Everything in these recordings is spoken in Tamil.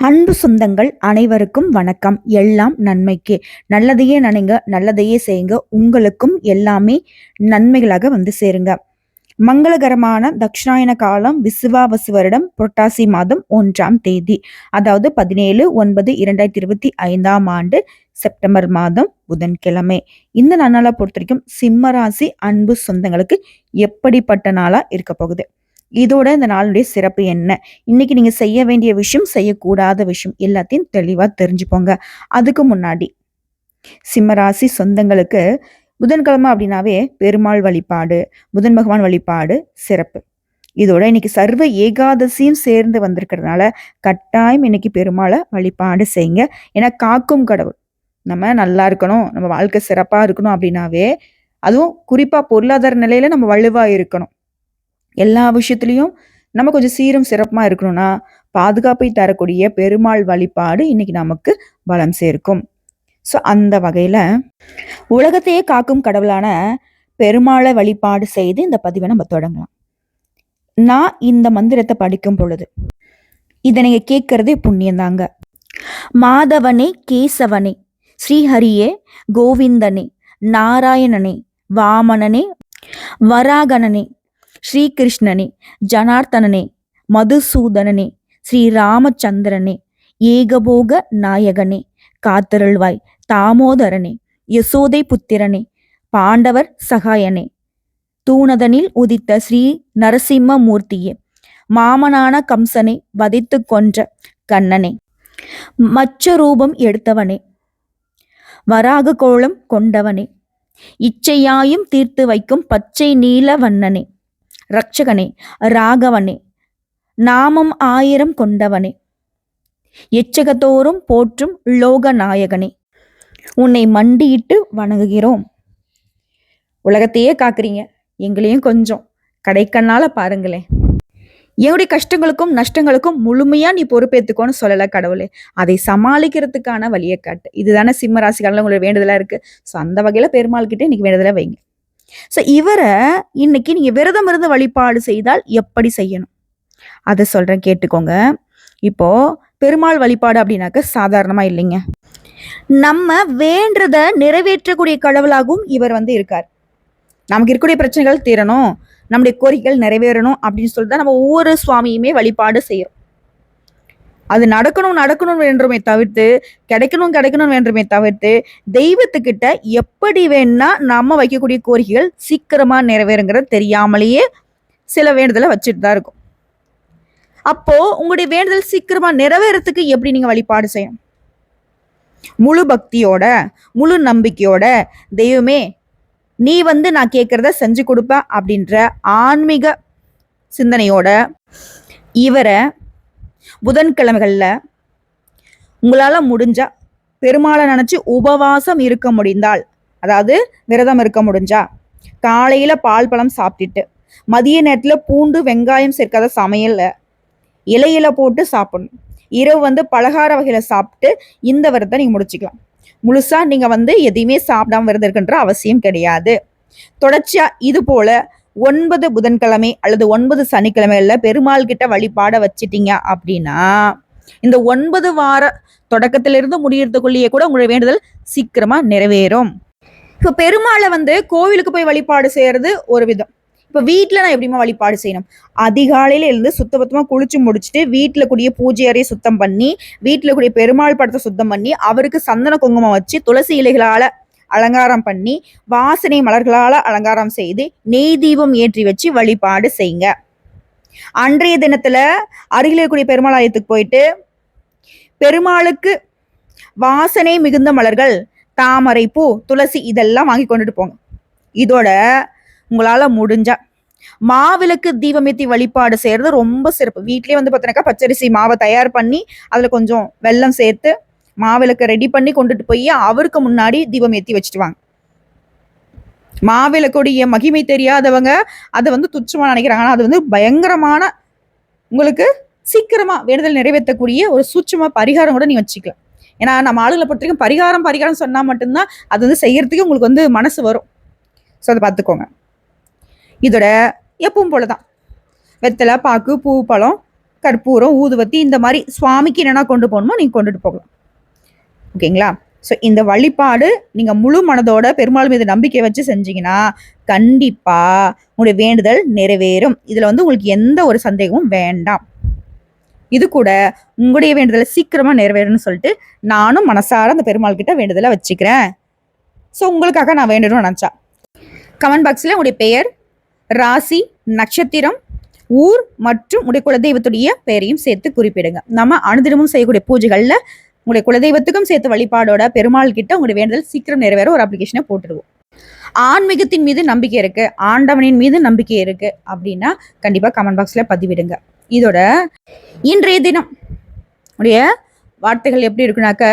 அன்பு சொந்தங்கள் அனைவருக்கும் வணக்கம். எல்லாம் நன்மைக்கு. நல்லதையே நினைங்க நல்லதையே செய்யுங்க. உங்களுக்கும் எல்லாமே நன்மைகளாக வந்து சேருங்க. மங்களகரமான தக்ஷாயன காலம் விசுவாவசு வருடம் புரட்டாசி மாதம் ஒன்றாம் தேதி அதாவது பதினேழு ஒன்பது இரண்டாயிரத்தி இருபத்தி ஐந்தாம் ஆண்டு செப்டம்பர் மாதம் புதன்கிழமை. இந்த நன்னாளை பொறுத்த வரைக்கும் சிம்மராசி அன்பு சொந்தங்களுக்கு எப்படிப்பட்ட நாளா இருக்க போகுது? இதோட இந்த நாளுடைய சிறப்பு என்ன? இன்னைக்கு நீங்க செய்ய வேண்டிய விஷயம் செய்யக்கூடாத விஷயம் எல்லாத்தையும் தெளிவா தெரிஞ்சுப்போங்க அதுக்கு முன்னாடி சிம்மராசி சொந்தங்களுக்கு புதன்கிழமை அப்படின்னாவே பெருமாள் வழிபாடு புதன் பகவான் வழிபாடு சிறப்பு. இதோட இன்னைக்கு சர்வ ஏகாதசியும் சேர்ந்து வந்திருக்கிறதுனால கட்டாயம் இன்னைக்கு பெருமாளை வழிபாடு செய்யுங்க. ஏன்னா காக்கும் கடவுள். நம்ம நல்லா இருக்கணும் நம்ம வாழ்க்கை சிறப்பாக இருக்கணும் அப்படின்னாவே அதுவும் குறிப்பாக பொருளாதார நிலையில நம்ம வலுவாக இருக்கணும். எல்லா விஷயத்துலையும் நம்ம கொஞ்சம் சீரும் சிறப்பாக இருக்கணும்னா பாதுகாப்பை தரக்கூடிய பெருமாள் வழிபாடு இன்னைக்கு நமக்கு பலம் சேர்க்கும். ஸோ அந்த வகையில் உலகத்தையே காக்கும் கடவுளான பெருமாளை வழிபாடு செய்து இந்த பதிவை நம்ம தொடங்கலாம். நான் இந்த மந்திரத்தை படிக்கும் பொழுது இதை கேட்கறதே புண்ணியந்தாங்க. மாதவனே கேசவனே ஸ்ரீஹரியே கோவிந்தனே நாராயணனே வாமனனே வராகணனே ஸ்ரீகிருஷ்ணனே ஜனார்த்தனனே மதுசூதனனே ஸ்ரீராமச்சந்திரனே ஏகபோக நாயகனே காத்தருள்வாய் தாமோதரனே யசோதை புத்திரனே பாண்டவர் சகாயனே. தூணதனில் உதித்த ஸ்ரீ நரசிம்ம மூர்த்தியே மாமனான கம்சனை வதைத்து கொன்ற கண்ணனே. மச்ச ரூபம் எடுத்தவனே வராக கோலம் கொண்டவனே இச்சையாயும் தீர்த்து வைக்கும் பச்சை நீல வண்ணனே. ரட்சகனே ராகவனே நாமம் ஆயிரம் கொண்டவனே. எச்சகத்தோறும் போற்றும் லோக நாயகனே உன்னை மண்டியிட்டு வணங்குகிறோம். உலகத்தையே காக்குறீங்க எங்களையும் கொஞ்சம். கடைக்கண்ணால பாருங்களேன். என்னுடைய கஷ்டங்களுக்கும் நஷ்டங்களுக்கும் முழுமையாக நீ பொறுப்பேற்றுக்கோன்னு சொல்லலை கடவுளே. அதை சமாளிக்கிறதுக்கான வழியை காட்டு. இதுதானே சிம்ம ராசிக்காரில் உங்களோட வேண்டுதலாக இருக்குது ஸோ அந்த வகையில் பெருமாள்கிட்டே இன்றைக்கி வேண்டுதலாக வைங்க. ஸோ இவரை இன்னைக்கு நீங்க விரதம் இருந்து வழிபாடு செய்தால் எப்படி செய்யணும்? அதை சொல்றேன் கேட்டுக்கோங்க. இப்போ பெருமாள் வழிபாடு அப்படின்னாக்க சாதாரணமா இல்லைங்க. நம்ம வேண்டத நிறைவேற்றக்கூடிய கடவுளாகவும் இவர் வந்து இருக்கார். நமக்கு இருக்கக்கூடிய பிரச்சனைகள் தீரணும். நம்முடைய கோரிக்கைகள் நிறைவேறணும் அப்படின்னு சொல்லிட்டு தான் நம்ம ஒவ்வொரு சுவாமியுமே வழிபாடு செய்யறோம். அது நடக்கணும் நடக்கணும் வேண்டுமே தவிர்த்து கிடைக்கணும் கிடைக்கணும் வேண்டுமே தவிர்த்து தெய்வத்துக்கிட்ட எப்படி வேணா நம்ம வைக்கக்கூடிய கோரிக்கைகள் சீக்கிரமா நிறைவேறுங்கிறது தெரியாமலேயே சில வேண்டுதலை வச்சுட்டு தான் இருக்கும். அப்போ உங்களுடைய வேண்டுதல் சீக்கிரமா நிறைவேறத்துக்கு எப்படி நீங்க வழிபாடு செய்யணும்? முழு பக்தியோட முழு நம்பிக்கையோட தெய்வமே நீ வந்து நான் கேட்கறத செஞ்சு கொடுப்ப அப்படின்ற ஆன்மீக சிந்தனையோட இவரை புதன்கிழமைகளில் உங்களால் முடிஞ்சா பெருமாளை நினச்சி உபவாசம் இருக்க முடிந்தால் அதாவது விரதம் இருக்க முடிஞ்சா காலையில் பால் பழம் சாப்பிட்டுட்டு மதிய நேரத்தில் பூண்டு வெங்காயம் சேர்க்காத சமையலில் இலையில போட்டு சாப்பிடணும். இரவு வந்து பலகார வகையில் சாப்பிட்டு இந்த விரதத்தை நீங்கள் முடிச்சுக்கலாம். முழுசாக நீங்கள் வந்து எதையுமே சாப்பிடாம விரதம் இருக்குன்ற அவசியம் கிடையாது. தொடர்ச்சியாக இது போல் ஒன்பது புதன்கிழமை அல்லது ஒன்பது சனிக்கிழமைகள்ல பெருமாள் கிட்ட வழிபாட வச்சிட்டீங்க அப்படின்னா இந்த ஒன்பது வார தொடக்கத்திலிருந்து முடியறதுக்குள்ளேயே கூட உங்களுடைய வேண்டுதல் சீக்கிரமா நிறைவேறும். இப்போ பெருமாளை வந்து கோவிலுக்கு போய் வழிபாடு செய்யறது ஒரு விதம். இப்போ வீட்டில் நான் எப்படிமா வழிபாடு செய்யணும்? அதிகாலையில இருந்து சுத்தபத்தமாக குளிச்சு முடிச்சுட்டு வீட்டில் கூடிய பூஜை அறையை சுத்தம் பண்ணி வீட்டில் கூடிய பெருமாள் படத்தை சுத்தம் பண்ணி அவருக்கு சந்தன குங்குமம் வச்சு துளசி இலைகளால் அலங்காரம் பண்ணி வாசனை மலர்களால் அலங்காரம் செய்து நெய் தீபம் ஏற்றி வச்சு வழிபாடு செய்யுங்க. அன்றைய தினத்துல அருகில் இருக்கக்கூடிய பெருமாள் ஆலயத்துக்கு போயிட்டு பெருமாளுக்கு வாசனை மிகுந்த மலர்கள் தாமரை பூ துளசி இதெல்லாம் வாங்கி கொண்டுட்டு போங்க. இதோட உங்களால முடிஞ்சா. மாவிளக்கு தீபமேத்தி வழிபாடு செய்யறது ரொம்ப சிறப்பு. வீட்லயே வந்து பார்த்தீங்கன்னாக்கா பச்சரிசி மாவை தயார் பண்ணி அதுல கொஞ்சம் வெல்லம் சேர்த்து மாவிளக்கு ரெடி பண்ணி கொண்டுட்டு போய் அவருக்கு முன்னாடி தீபம் ஏற்றி வச்சுட்டுவாங்க. மாவிளக்குடைய மகிமை தெரியாதவங்க அதை வந்து துச்சமாக நினைக்கிறாங்க. ஆனால் அது வந்து பயங்கரமான உங்களுக்கு சீக்கிரமாக வேண்டுதல் நிறைவேற்றக்கூடிய ஒரு சூட்சமாக பரிகாரம் கூட நீ வச்சுக்கலாம். ஏன்னா நம்ம ஆளுகளை பொறுத்த வரைக்கும் பரிகாரம் பரிகாரம் சொன்னால் மட்டும்தான் அது வந்து செய்யறதுக்கு உங்களுக்கு வந்து மனசு வரும். ஸோ அதை பார்த்துக்கோங்க. இதோட எப்பவும் போலதான். வெத்தலை பாக்கு பூ பழம் கற்பூரம் ஊதுவத்தி இந்த மாதிரி சுவாமிக்கு என்னென்ன கொண்டு போகணுமோ நீங்கள் கொண்டுட்டு போகலாம். ஓகேங்களா? ஸோ இந்த வழிபாடு நீங்கள் முழு மனதோட பெருமாள் மீது நம்பிக்கை வச்சு செஞ்சீங்கன்னா கண்டிப்பாக உங்களுடைய வேண்டுதல் நிறைவேறும். இதில் வந்து உங்களுக்கு எந்த ஒரு சந்தேகமும் வேண்டாம். இது கூட உங்களுடைய வேண்டுதலை சீக்கிரமாக நிறைவேறும்னு சொல்லிட்டு நானும் மனசார அந்த பெருமாள் கிட்ட வேண்டுதலை வச்சுக்கிறேன். ஸோ உங்களுக்காக நான் வேண்டணும்னு நினச்சா. கமெண்ட் பாக்ஸில் உங்களுடைய பெயர் ராசி நட்சத்திரம் ஊர் மற்றும் உடைய குலதெய்வத்துடைய பெயரையும் சேர்த்து குறிப்பிடுங்க. நம்ம அனுதினமும் செய்யக்கூடிய பூஜைகளில் உங்களுடைய குலதெய்வத்துக்கும் சேர்த்து வழிபாடோட பெருமாள் கிட்ட உங்களுடைய வேண்டுதல் சீக்கிரம் நிறைவேற ஒரு அப்ளிகேஷனை போட்டுருவோம். ஆன்மீகத்தின் மீது நம்பிக்கை இருக்கு. ஆண்டவனின் மீது நம்பிக்கை இருக்கு அப்படின்னா கண்டிப்பா கமெண்ட் பாக்ஸ்ல பதிவிடுங்க. இதோட இன்றைய தினம் உடைய வார்த்தைகள் எப்படி இருக்குனாக்க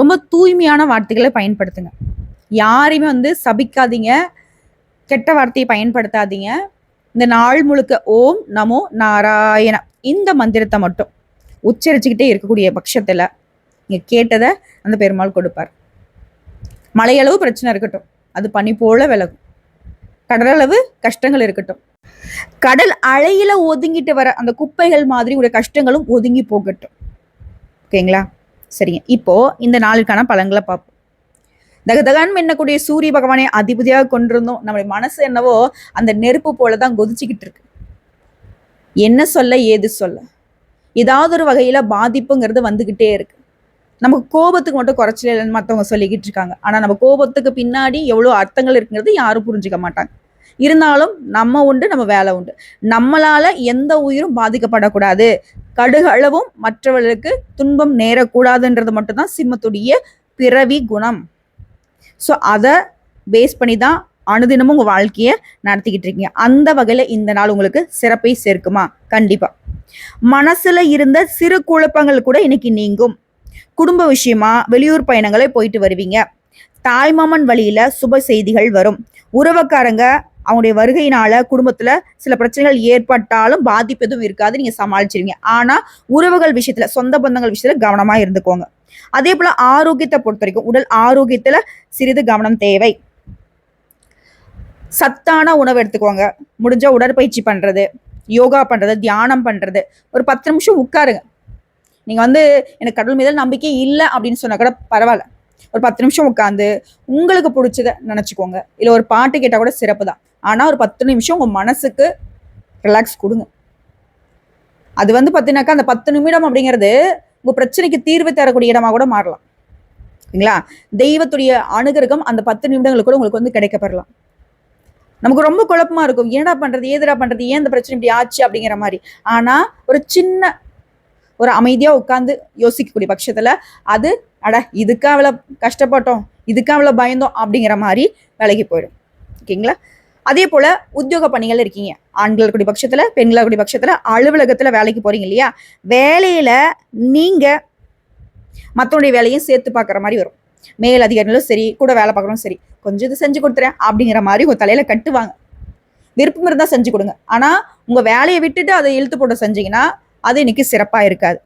ரொம்ப தூய்மையான வார்த்தைகளை பயன்படுத்துங்க. யாரையுமே வந்து சபிக்காதீங்க. கெட்ட வார்த்தையை பயன்படுத்தாதீங்க. இந்த நாள் முழுக்க ஓம் நமோ நாராயண இந்த மந்திரத்தை மட்டும் உச்சரிச்சுக்கிட்டே இருக்கக்கூடிய பட்சத்தில் நீங்கள் கேட்டதை அந்த பெருமாள் கொடுப்பார். மலையளவு பிரச்சனை இருக்கட்டும். அது பனி போல விலகும். கடலளவு கஷ்டங்கள் இருக்கட்டும். கடல் அலையில ஒதுங்கிட்டு வர அந்த குப்பைகள் மாதிரி உடைய கஷ்டங்களும் ஒதுங்கி போகட்டும். ஓகேங்களா சரிங்க. இப்போ இந்த நாளுக்கான பலன்களை பார்ப்போம். தகதகான் என்னக்கூடிய சூரிய பகவானை அதிபதியாக கொண்டிருந்தோம். நம்முடைய மனசு என்னவோ அந்த நெருப்பு போலதான் கொதிச்சுக்கிட்டு இருக்கு. என்ன சொல்ல ஏது சொல்ல? ஏதாவது ஒரு வகையில பாதிப்புங்கிறது வந்துகிட்டே இருக்கு. நமக்கு கோபத்துக்கு மட்டும் குறைச்சல இல்லைன்னு மற்றவங்க சொல்லிக்கிட்டு இருக்காங்க. ஆனால் நம்ம கோபத்துக்கு பின்னாடி எவ்வளோ அர்த்தங்கள் இருக்குங்கிறது யாரும் புரிஞ்சுக்க மாட்டாங்க. இருந்தாலும் நம்ம உண்டு நம்ம வேலை உண்டு. நம்மளால எந்த உயிரும் பாதிக்கப்படக்கூடாது. கடுகளவும் மற்றவர்களுக்கு துன்பம் நேரக்கூடாதுன்றது மட்டும்தான் சிம்மத்துடைய பிறவி குணம். ஸோ அதை பேஸ் பண்ணி தான் அனுதினமும் உங்கள் வாழ்க்கையை நடத்திக்கிட்டு இருக்கீங்க. அந்த வகையில் இந்த நாள் உங்களுக்கு சிறப்பை சேர்க்குமா? கண்டிப்பாக மனசில் இருந்த சிறு குழப்பங்கள் கூட இன்னைக்கு நீங்கும். குடும்ப விஷயமா வெளியூர் பயணங்களை போயிட்டு வருவீங்க. தாய்மாமன் வழியில சுப செய்திகள் வரும். உறவுக்காரங்க அவங்களுடைய வருகையினால குடும்பத்துல சில பிரச்சனைகள் ஏற்பட்டாலும் பாதிப்பு எதுவும் இருக்காது நீங்க சமாளிச்சிருவீங்க. ஆனா உறவுகள் விஷயத்துல சொந்த பந்தங்கள் விஷயத்துல கவனமா இருந்துக்கோங்க. அதே போல ஆரோக்கியத்தை பொறுத்த வரைக்கும் உடல் ஆரோக்கியத்துல சிறிது கவனம் தேவை. சத்தான உணவு எடுத்துக்கோங்க. முடிஞ்ச உடற்பயிற்சி பண்றது யோகா பண்றது தியானம் பண்றது. ஒரு பத்து நிமிஷம் உட்காருங்க. நீங்கள் வந்து எனக்கு கடவுள் மீதல் நம்பிக்கை இல்லை அப்படின்னு சொன்னால் கூட பரவாயில்ல. ஒரு பத்து நிமிஷம் உட்காந்து உங்களுக்கு பிடிச்சத நினச்சிக்கோங்க. இல்லை ஒரு பாட்டு கேட்டால் கூட சிறப்பு தான் ஆனால் ஒரு பத்து நிமிஷம் உங்கள் மனசுக்கு ரிலாக்ஸ் கொடுங்க. அது வந்து பார்த்தீங்கன்னாக்கா அந்த பத்து நிமிடம் அப்படிங்கிறது உங்கள் பிரச்சனைக்கு தீர்வு தரக்கூடிய இடமா கூட மாறலாம். ஓகேங்களா தெய்வத்துடைய அனுகிரகம் அந்த பத்து நிமிடங்களுக்கு கூட உங்களுக்கு வந்து கிடைக்கப்பெறலாம். நமக்கு ரொம்ப குழப்பமா இருக்கும். ஏடா பண்றது? ஏதுடா பண்றது? ஏன் இந்த பிரச்சனை இப்படி ஆச்சு அப்படிங்கிற மாதிரி. ஆனா ஒரு சின்ன ஒரு அமைதியாக உட்காந்து யோசிக்கக்கூடிய பட்சத்தில் அது அட இதுக்கா அவ்வளோ கஷ்டப்பட்டோம் இதுக்காக அவ்வளோ பயந்தோம் அப்படிங்கிற மாதிரி வேலைக்கு போயிடும். ஓகேங்களா? அதே போல் உத்தியோக பணிகள் இருக்கீங்க. ஆண்களுக்குடி பட்சத்தில் பெண்களுக்குடி கூடிய பட்சத்தில் அலுவலகத்தில் வேலைக்கு போகிறீங்க இல்லையா? வேலையில் நீங்கள் மற்றவனுடைய வேலையும் சேர்த்து பார்க்குற மாதிரி வரும். மேல் அதிகாரிகளும் சரி கூட வேலை பார்க்குறோம் சரி கொஞ்சம் இது செஞ்சு கொடுத்துறேன் அப்படிங்கிற மாதிரி உங்கள் தலையில் கட்டுவாங்க. விருப்பம் இருந்தால் செஞ்சு கொடுங்க. ஆனால் உங்கள் வேலையை விட்டுட்டு அதை இழுத்து போட்டு செஞ்சீங்கன்னா அது இன்னைக்கு சிறப்பாக இருக்காது.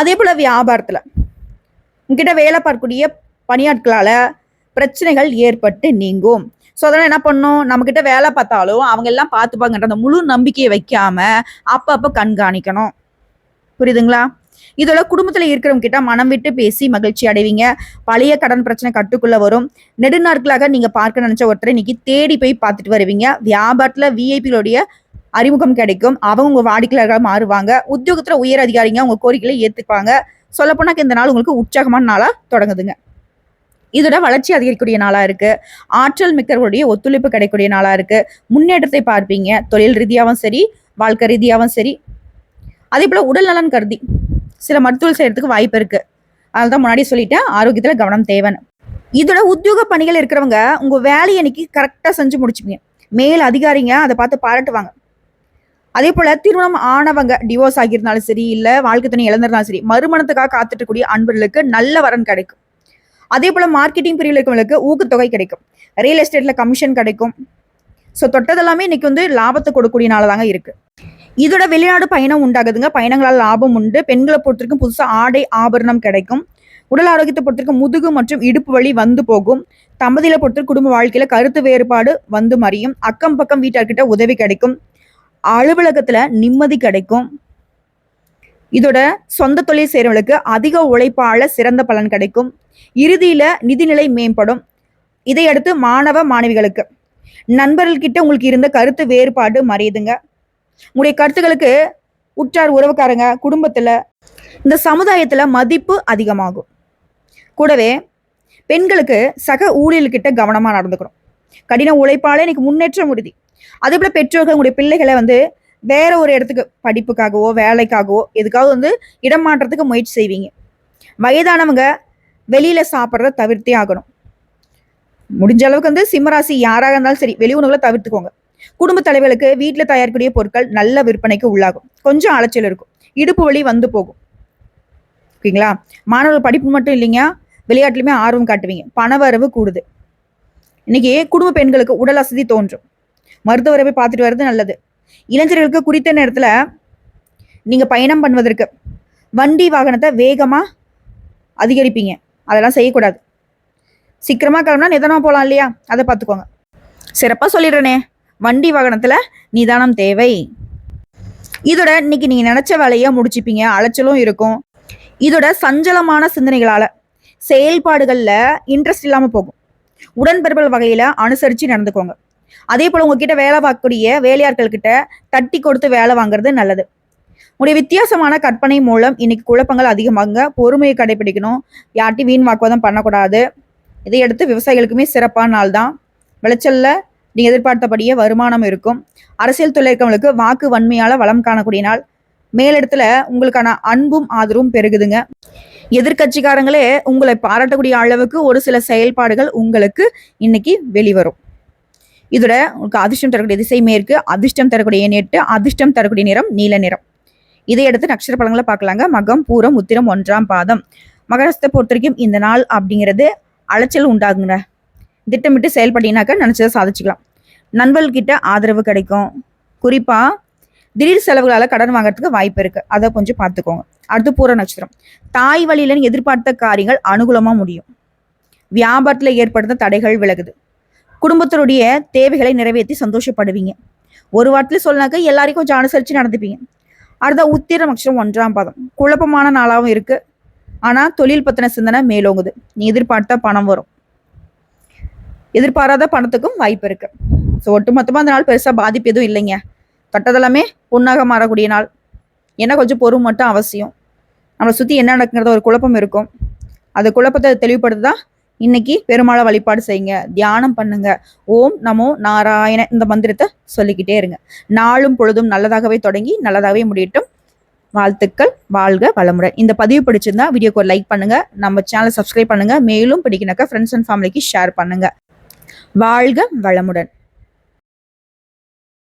அதே போல் வியாபாரத்தில் உங்ககிட்ட வேலை பார்க்கக்கூடிய பணியாட்களால் பிரச்சனைகள் ஏற்பட்டு நீங்கும். ஸோ அதெல்லாம் என்ன பண்ணும்? நம்மக்கிட்ட வேலை பார்த்தாலும் அவங்க எல்லாம் பார்த்துப்பாங்கன்ற அந்த முழு நம்பிக்கையை வைக்காம அப்பப்போ கண்காணிக்கணும். புரியுதுங்களா? இதோட குடும்பத்தில் இருக்கிறவங்க கிட்ட மனம் விட்டு பேசி மகிழ்ச்சி அடைவீங்க. பழைய கடன் பிரச்சனை கட்டுக்குள்ள வரும். நெடுநாட்களாக நீங்க பார்க்க நினைச்ச ஒருத்தரை இன்னைக்கு தேடி போய் பார்த்துட்டு வருவீங்க. வியாபாரத்தில் விஐபிகளுடைய அறிமுகம் கிடைக்கும். அவங்க உங்க வாடிக்கையாளர்களாக மாறுவாங்க. உத்தியோகத்துல உயர் அதிகாரிங்க உங்க கோரிக்கைகளை ஏத்துப்பாங்க சொல்லப்போனாக்க இந்த நாள் உங்களுக்கு உற்சாகமான நாளா தொடங்குதுங்க. இதோட வளர்ச்சி அதிகரிக்கக்கூடிய நாளா இருக்கு. ஆற்றல் மிக்கவர்களுடைய ஒத்துழைப்பு கிடைக்கக்கூடிய நாளா இருக்கு. முன்னேற்றத்தை பார்ப்பீங்க. தொழில் ரீதியாகவும் சரி வாழ்க்கை ரீதியாகவும் சரி. அதே போல உடல் நலன் கருதி சில மருத்துவம் செய்யறதுக்கு வாய்ப்பு இருக்கு. அதனால்தான் முன்னாடி சொல்லிட்டேன் ஆரோக்கியத்துல கவனம் தேவைன்னு இதோட உத்தியோக பணிகள் இருக்கிறவங்க உங்க வேலையை இன்னைக்கு கரெக்டா செஞ்சு முடிச்சுப்பீங்க. மேல் அதிகாரிங்க அதை பார்த்து பாராட்டுவாங்க. அதே போல திருமணம் ஆனவங்க டிவோர்ஸ் ஆகியிருந்தாலும் சரி இல்ல வாழ்க்கை துணை இழந்திருந்தாலும் சரி மறுமணத்துக்காக காத்துட்டு அன்பர்களுக்கு நல்ல வரன் கிடைக்கும். அதே போல மார்க்கெட்டிங் பிரிவில் இருக்கவங்களுக்கு ஊக்கத்தொகை கிடைக்கும். ரியல் எஸ்டேட்ல கமிஷன் கிடைக்கும். ஸோ தொட்டதெல்லாமே இன்னைக்கு வந்து லாபத்தை கொடுக்கக்கூடிய நாளாக இருக்கு. இதோட வெளிநாடு பயணம் உண்டாகுதுங்க. பயணங்களால் லாபம் உண்டு. பெண்களை பொறுத்திருக்கும் புதுசாக ஆடை ஆபரணம் கிடைக்கும். உடல் ஆரோக்கியத்தை பொறுத்திருக்கும் முதுகு மற்றும் இடுப்பு வழி வந்து போகும். தம்பதியில பொறுத்திருக்கும் குடும்ப வாழ்க்கையில கருத்து வேறுபாடு வந்து மறியும் அக்கம் பக்கம் வீட்டார்கிட்ட உதவி கிடைக்கும். அலுவலகத்துல நிம்மதி கிடைக்கும். இதோட சொந்த தொழில் செய்கிறவங்களுக்கு அதிக உழைப்பால சிறந்த பலன் கிடைக்கும். இறுதியில நிதிநிலை மேம்படும். இதையடுத்து மாணவ மாணவிகளுக்கு. நண்பர்கள்கிட்ட உங்களுக்கு இருந்த கருத்து வேறுபாடு மறையுதுங்க. உங்களுடைய கருத்துக்களுக்கு உற்றார் உறவுக்காரங்க குடும்பத்தில் இந்த சமுதாயத்தில் மதிப்பு அதிகமாகும். கூடவே பெண்களுக்கு சக ஊழியர்கிட்ட கவனமாக நடந்துக்கணும். கடின உழைப்பாலே இன்னைக்கு முன்னேற்றம் உறுதி. அதே போல பெற்றோர்கள் உங்களுடைய பிள்ளைகளை வந்து வேற ஒரு இடத்துக்கு படிப்புக்காகவோ வேலைக்காகவோ எதுக்காவது வந்து இடம் மாற்றத்துக்கு முயற்சி செய்வீங்க. வயதானவங்க வெளியில சாப்பிட்றத தவிர்த்தே ஆகணும். முடிஞ்ச அளவுக்கு வந்து சிம்மராசி யாராக இருந்தாலும் சரி வெளி உணவுகளை தவிர்த்துக்கோங்க. குடும்ப தலைவர்களுக்கு வீட்டில் தயாரிக்கக்கூடிய பொருட்கள் நல்ல விற்பனைக்கு உள்ளாகும். கொஞ்சம் அலைச்சல் இருக்கும். இடுப்பு வலி வந்து போகும். ஓகேங்களா? மாணவர்கள் படிப்பு மட்டும் இல்லைங்க. விளையாட்டுலையுமே ஆர்வம் காட்டுவீங்க. பணவரவு கூடுது. இன்னைக்கு குடும்ப பெண்களுக்கு உடல் அசதி தோன்றும். மருத்துவரை போய் பார்த்துட்டு வர்றது நல்லது. இளைஞர்களுக்கு குறித்த நேரத்தில் நீங்கள் பயணம் பண்ணுவதற்கு வண்டி வாகனத்தை வேகமாக அதிகரிப்பீங்க. அதெல்லாம் செய்யக்கூடாது. சீக்கிரமாக கிளம்புனா நிதானமாக போகலாம் இல்லையா? அதை பார்த்துக்கோங்க. சிறப்பாக சொல்லிடுறேனே. வண்டி வாகனத்தில் நிதானம் தேவை. இதோட இன்னைக்கு நீங்கள் நினச்ச வேலையை முடிச்சுப்பீங்க. அலைச்சலும் இருக்கும். இதோட சஞ்சலமான சிந்தனைகளால் செயல்பாடுகளில் இன்ட்ரெஸ்ட் இல்லாமல் போகும். உடன்பிறப்பல் வகையில் அனுசரித்து நடந்துக்கோங்க. அதே போல் உங்ககிட்ட வேலை பார்க்கக்கூடிய வேலையாட்கள்கிட்ட தட்டி கொடுத்து வேலை வாங்குறது நல்லது. உடைய வித்தியாசமான கற்பனை மூலம் இன்னைக்கு குழப்பங்கள் அதிகமாகுங்க. பொறுமையை கடைபிடிக்கணும். யார்ட்டையும் வீண் வாக்குவாதம் பண்ணக்கூடாது. இதையடுத்து விவசாயிகளுக்குமே சிறப்பான நாள் தான். விளைச்சல்ல நீங்கள் எதிர்பார்த்தபடியே வருமானம் இருக்கும். அரசியல் துறை வாக்கு வன்மையால வளம் காணக்கூடிய நாள். மேலிடத்துல உங்களுக்கான அன்பும் ஆதரவும் பெருகுதுங்க. எதிர்கட்சிக்காரங்களே உங்களை பாராட்டக்கூடிய அளவுக்கு ஒரு சில செயல்பாடுகள் உங்களுக்கு இன்னைக்கு வெளிவரும். இதோட உங்களுக்கு அதிர்ஷ்டம் தரக்கூடிய திசை மேற்கு அதிர்ஷ்டம் தரக்கூடிய எட்டு அதிர்ஷ்டம் தரக்கூடிய நிறம் நீல நிறம். இதையடுத்து நட்சத்திர பழங்களை பார்க்கலாங்க. மகம் பூரம் உத்திரம் ஒன்றாம் பாதம். மகரஸ்தை பொறுத்த வரைக்கும் இந்த நாள் அப்படிங்கிறது அலைச்சல் உண்டாகுங்க. திட்டமிட்டு செயல்பட்டீங்கன்னாக்கா நினச்சதை சாதிச்சுக்கலாம். நண்பர்கள்கிட்ட ஆதரவு கிடைக்கும். குறிப்பாக திடீர் செலவுகளால் கடன் வாங்குறதுக்கு வாய்ப்பு இருக்குது அதை கொஞ்சம் பார்த்துக்கோங்க. அடுத்து பூர நட்சத்திரம். தாய் வழியிலன்னு எதிர்பார்த்த காரியங்கள் அனுகூலமாக முடியும். வியாபாரத்தில் ஏற்படுத்த தடைகள் விலகுது. குடும்பத்தினுடைய தேவைகளை நிறைவேற்றி சந்தோஷப்படுவீங்க. ஒரு வாரத்தில் சொன்னாக்க எல்லாரையும் கொஞ்சம் அனுசரித்து நடந்துப்பீங்க. அடுத்த உத்திர நட்சத்திரம் ஒன்றாம் பாதம். குழப்பமான நாளாகவும் இருக்கு. ஆனால் தொழில் பத்தின சிந்தனை மேலோங்குது. நீ எதிர்பார்த்தா பணம் வரும். எதிர்பாராத பணத்துக்கும் வாய்ப்பு இருக்கு. ஸோ ஒட்டுமொத்தமாக அந்த நாள் பெருசாக பாதிப்பு எதுவும் இல்லைங்க. தட்டதெல்லாமே பொண்ணாக மாறக்கூடிய நாள். ஏன்னா கொஞ்சம் பொறுமை மட்டும் அவசியம். நம்மளை சுற்றி என்ன நடக்குங்கிறத ஒரு குழப்பம் இருக்கும். அந்த குழப்பத்தை தெளிவுபடுத்த இன்னைக்கு பெருமாளை வழிபாடு செய்யுங்க தியானம் பண்ணுங்க. ஓம் நமோ நாராயண இந்த மந்திரத்தை சொல்லிக்கிட்டே இருங்க. நாளும் பொழுதும் நல்லதாகவே தொடங்கி நல்லதாகவே முடியட்டும். வாழ்த்துக்கள் வாழ்க வளமுறை இந்த பதிவு பிடிச்சிருந்தா வீடியோக்கு ஒரு லைக் பண்ணுங்க நம்ம சேனலை சப்ஸ்கிரைப் பண்ணுங்க மேலும் பிடிக்கினாக்கா ஃப்ரெண்ட்ஸ் அண்ட் ஃபேமிலிக்கு ஷேர் பண்ணுங்க. வாழ்க வளமுடன்.